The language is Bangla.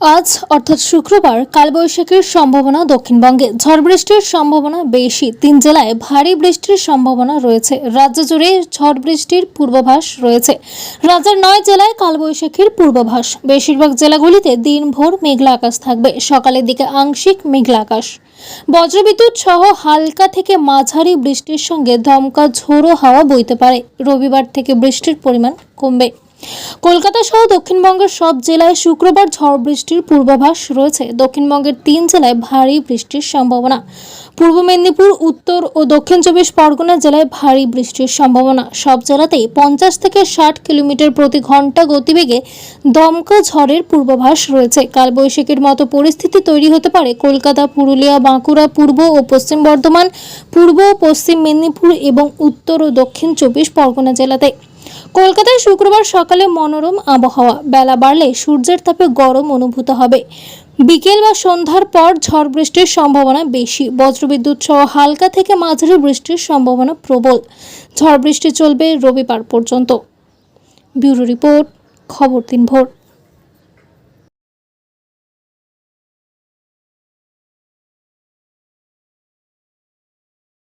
আজ, অর্থাৎ শুক্রবার, কালবৈশাখীর সম্ভাবনা দক্ষিণবঙ্গে। ঝড় বৃষ্টির সম্ভাবনা বেশি। তিন জেলায় ভারী বৃষ্টির সম্ভাবনা রয়েছে। রাজ্য জুড়ে ঝড় বৃষ্টির পূর্বাভাস রয়েছে। রাজ্যের নয় জেলায় কালবৈশাখীর পূর্বাভাস। বেশিরভাগ জেলাগুলিতে দিনভর মেঘলা আকাশ থাকবে। সকালের দিকে আংশিক মেঘলা আকাশ। বজ্রবিদ্যুৎ সহ হালকা থেকে মাঝারি বৃষ্টির সঙ্গে দমকা ঝোড়ো হাওয়া বইতে পারে। রবিবার থেকে বৃষ্টির পরিমাণ কমবে। কলকাতা সহ দক্ষিণবঙ্গের সব জেলায় শুক্রবার ঝড় বৃষ্টির পূর্বাভাস রয়েছে। দক্ষিণবঙ্গের তিন জেলায় ভারী বৃষ্টির সম্ভাবনা। পূর্ব মেদিনীপুর, উত্তর ও দক্ষিণ চব্বিশ পরগনা জেলায় ভারী বৃষ্টির সম্ভাবনা। সব জেলাতেই পঞ্চাশ থেকে ষাট কিলোমিটার প্রতি ঘণ্টা গতিবেগে দমকা ঝড়ের পূর্বাভাস রয়েছে। কালবৈশাখীর মতো পরিস্থিতি তৈরি হতে পারে কলকাতা, পুরুলিয়া, বাঁকুড়া, পূর্ব ও পশ্চিম বর্ধমান, পূর্ব ও পশ্চিম মেদিনীপুর এবং উত্তর ও দক্ষিণ চব্বিশ পরগনা জেলাতে। কলকাতায় শুক্রবার সকালে মনোরম আবহাওয়া। বেলা বাড়লে সূর্যের তাপে গরম অনুভূত হবে। বিকেল বা সন্ধ্যার পর ঝড় বৃষ্টির সম্ভাবনা বেশি। বজ্রবিদ্যুৎ সহ হালকা থেকে মাঝারি বৃষ্টির সম্ভাবনা প্রবল। ঝড় বৃষ্টি চলবে রবিবার পর্যন্ত। ব্যুরো রিপোর্ট, খবর দিন ভোর।